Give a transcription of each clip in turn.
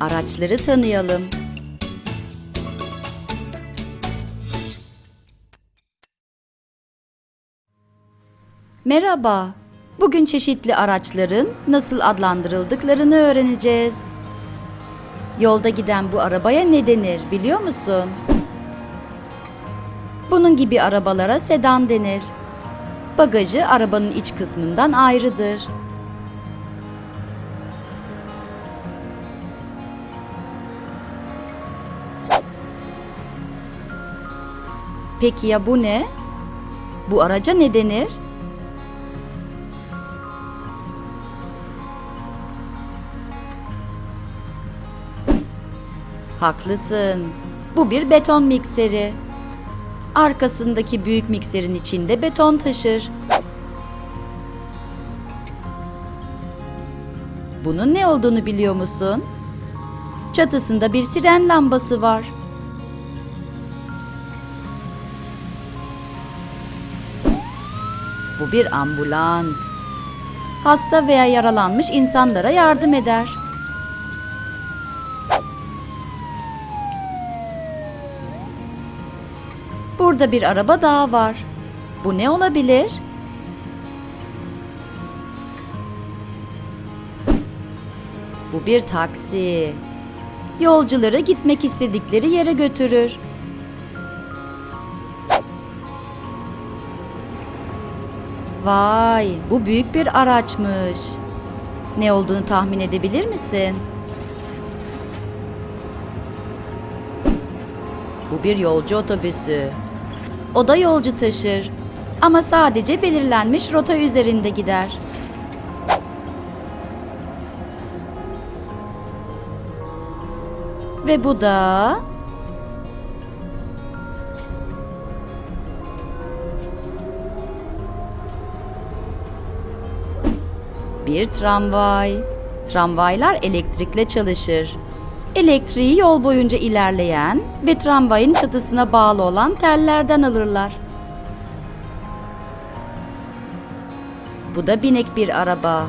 Araçları tanıyalım. Merhaba. Bugün çeşitli araçların nasıl adlandırıldıklarını öğreneceğiz. Yolda giden bu arabaya ne denir biliyor musun? Bunun gibi arabalara sedan denir. Bagajı arabanın iç kısmından ayrıdır. Peki ya bu ne? Bu araca ne denir? Haklısın. Bu bir beton mikseri. Arkasındaki büyük mikserin içinde beton taşır. Bunun ne olduğunu biliyor musun? Çatısında bir siren lambası var. Bu bir ambulans. Hasta veya yaralanmış insanlara yardım eder. Burada bir araba daha var. Bu ne olabilir? Bu bir taksi. Yolcuları gitmek istedikleri yere götürür. Vay, bu büyük bir araçmış. Ne olduğunu tahmin edebilir misin? Bu bir yolcu otobüsü. O da yolcu taşır. Ama sadece belirlenmiş rota üzerinde gider. Ve bu da bir tramvay. Tramvaylar elektrikle çalışır. Elektriği yol boyunca ilerleyen ve tramvayın çatısına bağlı olan tellerden alırlar. Bu da binek bir araba.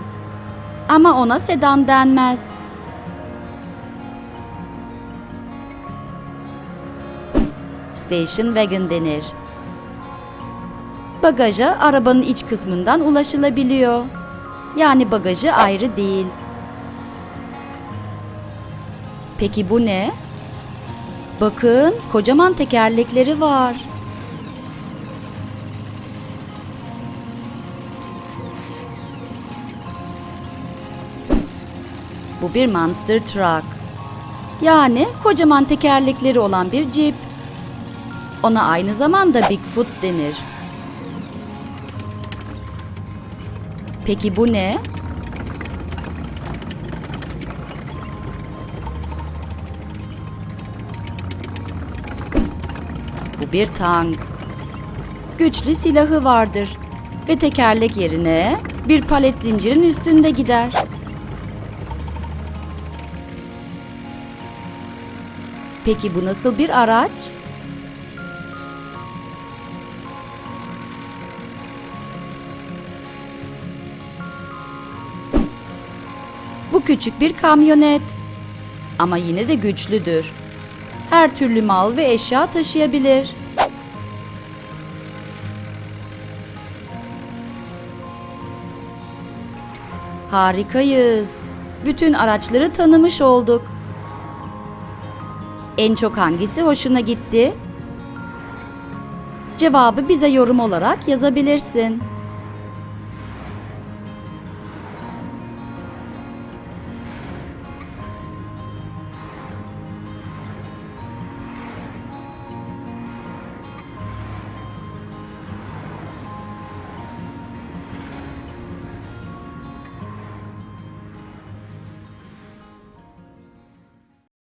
Ama ona sedan denmez. Station wagon denir. Bagaja arabanın iç kısmından ulaşılabiliyor. Yani bagajı ayrı değil. Peki bu ne? Bakın, kocaman tekerlekleri var. Bu bir monster truck. Yani kocaman tekerlekleri olan bir cip. Ona aynı zamanda Bigfoot denir. Peki bu ne? Bu bir tank. Güçlü silahı vardır ve tekerlek yerine bir palet zincirin üstünde gider. Peki bu nasıl bir araç? Bu küçük bir kamyonet. Ama yine de güçlüdür. Her türlü mal ve eşya taşıyabilir. Harikayız. Bütün araçları tanımış olduk. En çok hangisi hoşuna gitti? Cevabı bize yorum olarak yazabilirsin.